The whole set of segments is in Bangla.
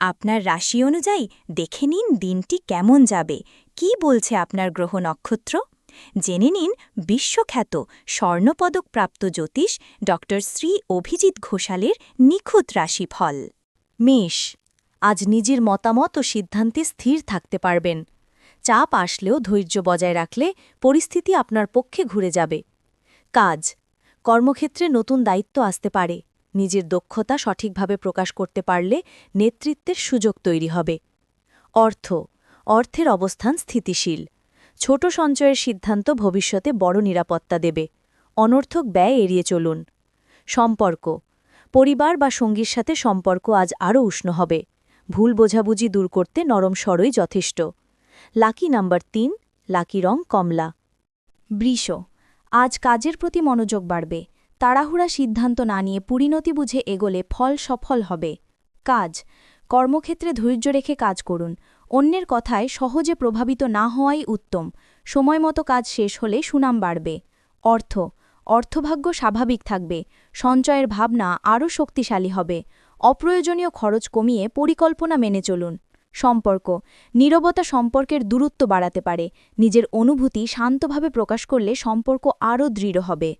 আপনার রাশি অনুযায়ী দেখে নিন দিনটি কেমন যাবে। কি বলছে আপনার গ্রহ নক্ষত্র? জেনে নিন বিশ্বখ্যাত স্বর্ণপদকপ্রাপ্ত জ্যোতিষ ড শ্রী অভিজিৎ ঘোষালের নিখুঁত রাশিফল। মেষ, আজ নিজের মতামত ও সিদ্ধান্তে স্থির থাকতে পারবেন। চাপ আসলেও ধৈর্য বজায় রাখলে পরিস্থিতি আপনার পক্ষে ঘুরে যাবে। কাজ, কর্মক্ষেত্রে নতুন দায়িত্ব আসতে পারে। নিজের দক্ষতা সঠিকভাবে প্রকাশ করতে পারলে নেতৃত্বের সুযোগ তৈরি হবে। অর্থ, অর্থের অবস্থান স্থিতিশীল। ছোট সঞ্চয়ের সিদ্ধান্ত ভবিষ্যতে বড় নিরাপত্তা দেবে। অনর্থক ব্যয় এড়িয়ে চলুন। সম্পর্ক, পরিবার বা সঙ্গীর সাথে সম্পর্ক আজ আরও উষ্ণ হবে। ভুল বোঝাবুঝি দূর করতে নরম স্বরই যথেষ্ট। লাকি নাম্বার তিন, লাকি রং কমলা। বৃষ, আজ কাজের প্রতি মনোযোগ বাড়বে। তাড়াহুড়া সিদ্ধান্ত না নিয়ে পরিণতি বুঝে এগোলে ফল সফল হবে। কাজ। কর্মক্ষেত্রে ধৈর্য রেখে কাজ করুন। অন্যের কথায় সহজে প্রভাবিত না হওয়াই উত্তম। সময়মতো কাজ শেষ হলে সুনাম বাড়বে। অর্থ। অর্থভাগ্য স্বাভাবিক থাকবে। সঞ্চয়ের ভাবনা আরও শক্তিশালী হবে। অপ্রয়োজনীয় খরচ কমিয়ে পরিকল্পনা মেনে চলুন। সম্পর্ক। নীরবতা সম্পর্কের দূরত্ব বাড়াতে পারে। নিজের অনুভূতি শান্তভাবে প্রকাশ করলে সম্পর্ক আরও দৃঢ় হবে।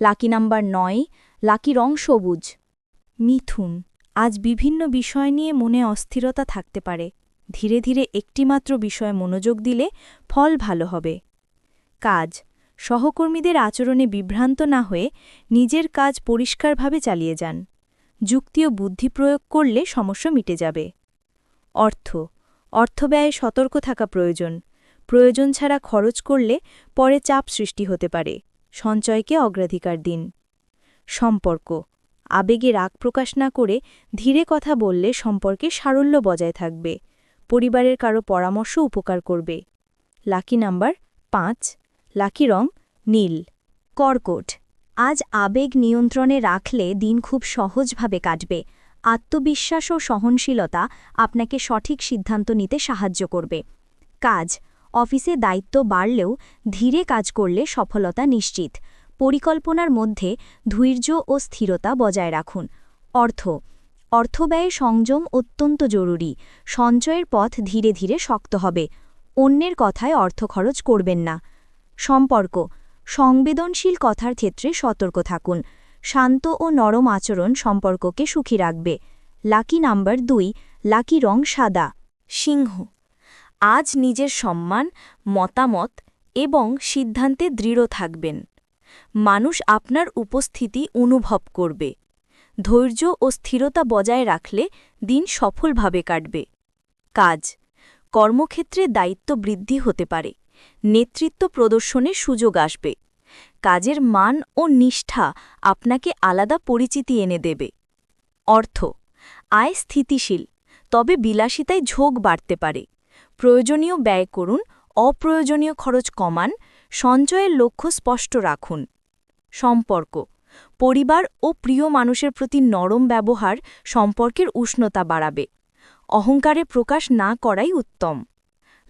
লাকি নাম্বার নয়, লাকি রং সবুজ। মিথুন, আজ বিভিন্ন বিষয় নিয়ে মনে অস্থিরতা থাকতে পারে। ধীরে ধীরে একটিমাত্র বিষয়ে মনোযোগ দিলে ফল ভালো হবে। কাজ, সহকর্মীদের আচরণে বিভ্রান্ত না হয়ে নিজের কাজ পরিষ্কারভাবে চালিয়ে যান। যুক্তি ও বুদ্ধি প্রয়োগ করলে সমস্যা মিটে যাবে। অর্থ, অর্থব্যয়ে সতর্ক থাকা প্রয়োজন। প্রয়োজন ছাড়া খরচ করলে পরে চাপ সৃষ্টি হতে পারে। সঞ্চয়কে অগ্রাধিকার দিন। সম্পর্ক। আবেগে রাগ প্রকাশ না করে ধীরে কথা বললে সম্পর্কে সারল্য বজায় থাকবে। পরিবারের কারও পরামর্শ উপকার করবে। লাকি নাম্বার পাঁচ। লাকি রং নীল। কর্কট। আজ আবেগ নিয়ন্ত্রণে রাখলে দিন খুব সহজভাবে কাটবে। আত্মবিশ্বাস ও সহনশীলতা আপনাকে সঠিক সিদ্ধান্ত নিতে সাহায্য করবে। কাজ। অফিসে দায়িত্ব বাড়লেও ধীরে কাজ করলে সফলতা নিশ্চিত। পরিকল্পনার মধ্যে ধৈর্য ও স্থিরতা বজায় রাখুন। অর্থ। অর্থব্যয়ে সংযম অত্যন্ত জরুরি। সঞ্চয়ের পথ ধীরে ধীরে শক্ত হবে। অন্যের কথায় অর্থ খরচ করবেন না। সম্পর্ক। সংবেদনশীল কথার ক্ষেত্রে সতর্ক থাকুন। শান্ত ও নরম আচরণ সম্পর্ককে সুখী রাখবে। লাকি নাম্বার দুই। লাকি রং সাদা। সিংহ। আজ নিজের সম্মান, মতামত এবং সিদ্ধান্তে দৃঢ় থাকবেন। মানুষ আপনার উপস্থিতি অনুভব করবে। ধৈর্য ও স্থিরতা বজায় রাখলে দিন সফলভাবে কাটবে। কাজ। কর্মক্ষেত্রে দায়িত্ব বৃদ্ধি হতে পারে। নেতৃত্ব প্রদর্শনের সুযোগ আসবে। কাজের মান ও নিষ্ঠা আপনাকে আলাদা পরিচিতি এনে দেবে। অর্থ। আয় স্থিতিশীল, তবে বিলাসিতায় ঝোঁক বাড়তে পারে। প্রয়োজনীয় ব্যয় করুন, অপ্রয়োজনীয় খরচ কমান, সঞ্চয়ের লক্ষ্য স্পষ্ট রাখুন। সম্পর্ক, পরিবার ও প্রিয় মানুষের প্রতি নরম ব্যবহার সম্পর্কের উষ্ণতা বাড়াবে। অহংকারে প্রকাশ না করাই উত্তম।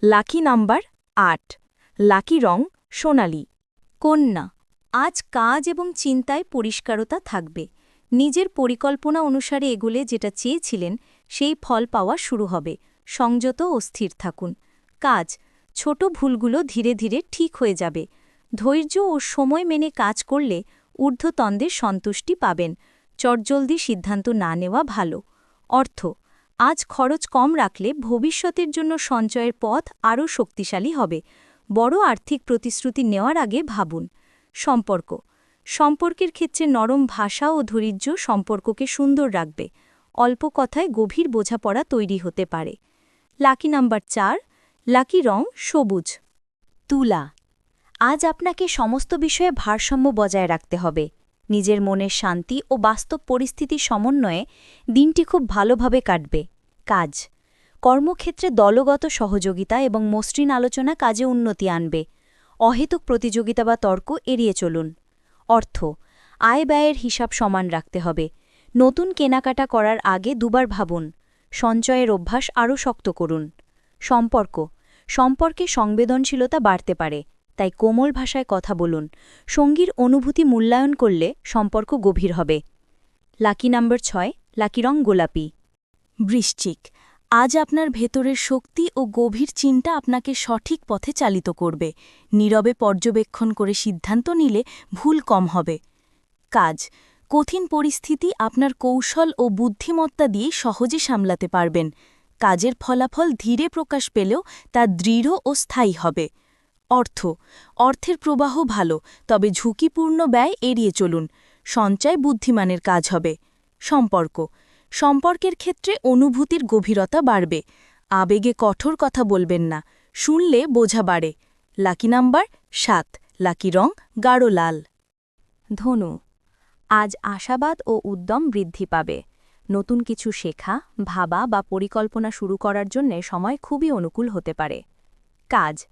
লাকি নাম্বার আট, লাকি রং সোনালি। কন্যা, আজ কাজ এবং চিন্তায় পরিষ্কারতা থাকবে। নিজের পরিকল্পনা অনুসারে এগুলে যেটা চেয়েছিলেন, সেই ফল পাওয়া শুরু হবে। সংযত ও স্থির থাকুন। কাজ, ছোট ভুলগুলো ধীরে ধীরে ঠিক হয়ে যাবে। ধৈর্য ও সময় মেনে কাজ করলে ঊর্ধ্বতন্দের সন্তুষ্টি পাবেন। চটজলদি সিদ্ধান্ত না নেওয়া ভালো। অর্থ, আজ খরচ কম রাখলে ভবিষ্যতের জন্য সঞ্চয়ের পথ আরও শক্তিশালী হবে। বড় আর্থিক প্রতিশ্রুতি নেওয়ার আগে ভাবুন। সম্পর্ক, সম্পর্কের ক্ষেত্রে নরম ভাষা ও ধৈর্য সম্পর্ককে সুন্দর রাখবে। অল্প কথায় গভীর বোঝাপড়া তৈরি হতে পারে। লাকি নাম্বার চার, লাকি রং সবুজ। তুলা। আজ আপনাকে সমস্ত বিষয়ে ভারসাম্য বজায় রাখতে হবে। নিজের মনের শান্তি ও বাস্তব পরিস্থিতি সমন্বয়ে দিনটি খুব ভালোভাবে কাটবে। কাজ। কর্মক্ষেত্রে দলগত সহযোগিতা এবং মসৃণ আলোচনা কাজে উন্নতি আনবে। অহেতুক প্রতিযোগিতা বা তর্ক এড়িয়ে চলুন। অর্থ। আয় ব্যয়ের হিসাব সমান রাখতে হবে। নতুন কেনাকাটা করার আগে দুবার ভাবুন। সঞ্চয়ের অভ্যাস আরও শক্ত করুন। সম্পর্ক। সম্পর্কে সংবেদনশীলতা বাড়তে পারে, তাই কোমল ভাষায় কথা বলুন। সঙ্গীর অনুভূতি মূল্যায়ন করলে সম্পর্ক গভীর হবে। লাকি নাম্বার ছয়, লাকি রং গোলাপি। বৃশ্চিক। আজ আপনার ভেতরের শক্তি ও গভীর চিন্তা আপনাকে সঠিক পথে চালিত করবে। নীরবে পর্যবেক্ষণ করে সিদ্ধান্ত নিলে ভুল কম হবে। কাজ। কঠিন পরিস্থিতি আপনার কৌশল ও বুদ্ধিমত্তা দিয়ে সহজে সামলাতে পারবেন। কাজের ফলাফল ধীরে প্রকাশ পেলেও তা দৃঢ় ও স্থায়ী হবে। অর্থ, অর্থের প্রবাহ ভালো, তবে ঝুঁকিপূর্ণ ব্যয় এড়িয়ে চলুন। সঞ্চয় বুদ্ধিমানের কাজ হবে। সম্পর্ক, সম্পর্কের ক্ষেত্রে অনুভূতির গভীরতা বাড়বে। আবেগে কঠোর কথা বলবেন না, শুনলে বোঝা বাড়ে। লাকি নাম্বার সাত, লাকি রং গাঢ় লাল। ধনু আজ আশাবাদ ও উদ্যম বৃদ্ধি পাবে। নতুন কিছু শেখা, ভাবা বা পরিকল্পনা শুরু করার জন্যে সময় খুবই অনুকূল হতে পারে। কাজ।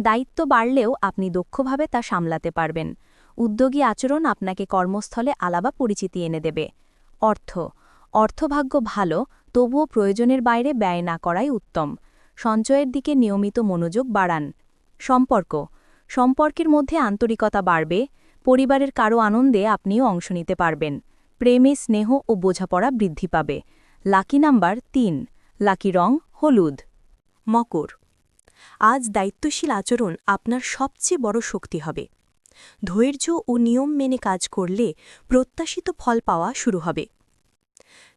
দায়িত্ব বাড়লেও আপনি দক্ষভাবে তা সামলাতে পারবেন। উদ্যোগী আচরণ আপনাকে কর্মস্থলে আলাবা পরিচিতি এনে দেবে। অর্থ। অর্থভাগ্য ভালো, তবুও প্রয়োজনের বাইরে ব্যয় না করাই উত্তম। সঞ্চয়ের দিকে নিয়মিত মনোযোগ বাড়ান। সম্পর্ক। সম্পর্কের মধ্যে আন্তরিকতা বাড়বে পরিবারের কারও আনন্দে আপনিও অংশ নিতে পারবেন। প্রেমে স্নেহ ও বোঝাপড়া বৃদ্ধি পাবে। লাকি নাম্বার তিন। লাকি রং হলুদ। মকর। আজ দায়িত্বশীল আচরণ আপনার সবচেয়ে বড় শক্তি হবে। ধৈর্য ও নিয়ম মেনে কাজ করলে প্রত্যাশিত ফল পাওয়া শুরু হবে।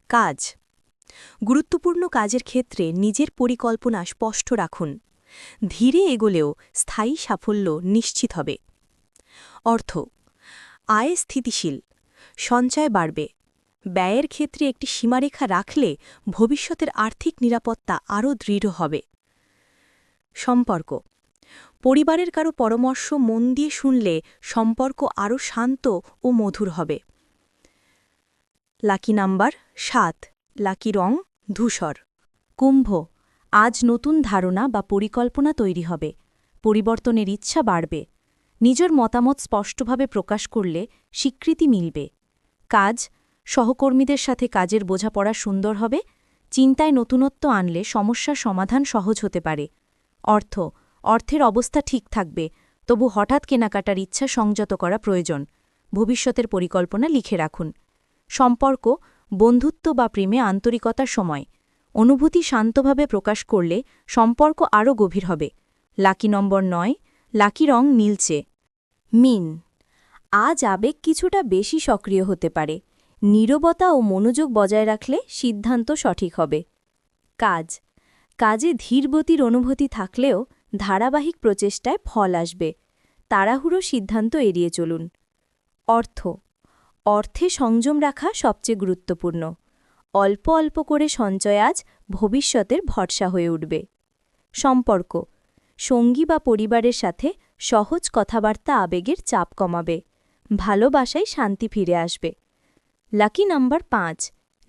কাজ। গুরুত্বপূর্ণ কাজের ক্ষেত্রে নিজের পরিকল্পনা স্পষ্ট রাখুন। ধীরে এগোলেও স্থায়ী সাফল্য নিশ্চিত হবে। অর্থ। আয় স্থিতিশীল, সঞ্চয় বাড়বে। ব্যয়ের ক্ষেত্রে একটি সীমারেখা রাখলে ভবিষ্যতের আর্থিক নিরাপত্তা আরও দৃঢ় হবে। সম্পর্ক, পরিবারের কারও পরামর্শ মন দিয়ে শুনলে সম্পর্ক আরও শান্ত ও মধুর হবে। লাকি নাম্বার সাত, লাকি রং ধূসর। কুম্ভ, আজ নতুন ধারণা বা পরিকল্পনা তৈরি হবে। পরিবর্তনের ইচ্ছা বাড়বে। নিজের মতামত স্পষ্টভাবে প্রকাশ করলে স্বীকৃতি মিলবে। কাজ, সহকর্মীদের সাথে কাজের বোঝাপড়া সুন্দর হবে, চিন্তায় নতুনত্ব আনলে সমস্যার সমাধান সহজ হতে পারে। অর্থ, অর্থের অবস্থা ঠিক থাকবে, তবু হঠাৎ কেনাকাটার ইচ্ছা সংযত করা প্রয়োজন। ভবিষ্যতের পরিকল্পনা লিখে রাখুন। সম্পর্ক, বন্ধুত্ব বা প্রেমে আন্তরিকতার সময়। অনুভূতি শান্তভাবে প্রকাশ করলে সম্পর্ক আরও গভীর হবে। লাকি নম্বর নয়, লাকি রং নীলচে। মিন। আজ আবেগ কিছুটা বেশি সক্রিয় হতে পারে। নীরবতা ও মনোযোগ বজায় রাখলে সিদ্ধান্ত সঠিক হবে। কাজ। কাজে ধীরগতির অনুভূতি থাকলেও ধারাবাহিক প্রচেষ্টায় ফল আসবে। তাড়াহুড়ো সিদ্ধান্ত এড়িয়ে চলুন। অর্থ। অর্থে সংযম রাখা সবচেয়ে গুরুত্বপূর্ণ। অল্প অল্প করে সঞ্চয় আজ ভবিষ্যতের ভরসা হয়ে উঠবে। সম্পর্ক। সঙ্গী বা পরিবারের সাথে সহজ কথাবার্তা আবেগের চাপ কমাবে, ভালোবাসায় শান্তি ফিরে আসবে। লাকি নাম্বার পাঁচ,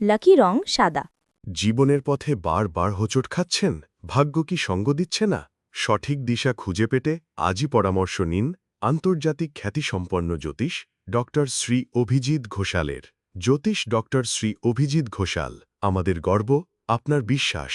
লাকি রং সাদা। জীবনের পথে বারবার হোঁচট খাচ্ছেন? ভাগ্য কি সঙ্গ দিচ্ছে না? সঠিক দিশা খুঁজে পেতে আজই পরামর্শ নিন আন্তর্জাতিক খ্যাতিসম্পন্ন জ্যোতিষ ড শ্রী অভিজিৎ ঘোষালের। জ্যোতিষ ড শ্রী অভিজিৎ ঘোষাল, আমাদের গর্ব, আপনার বিশ্বাস।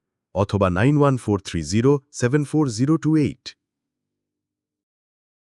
অথবা নাইন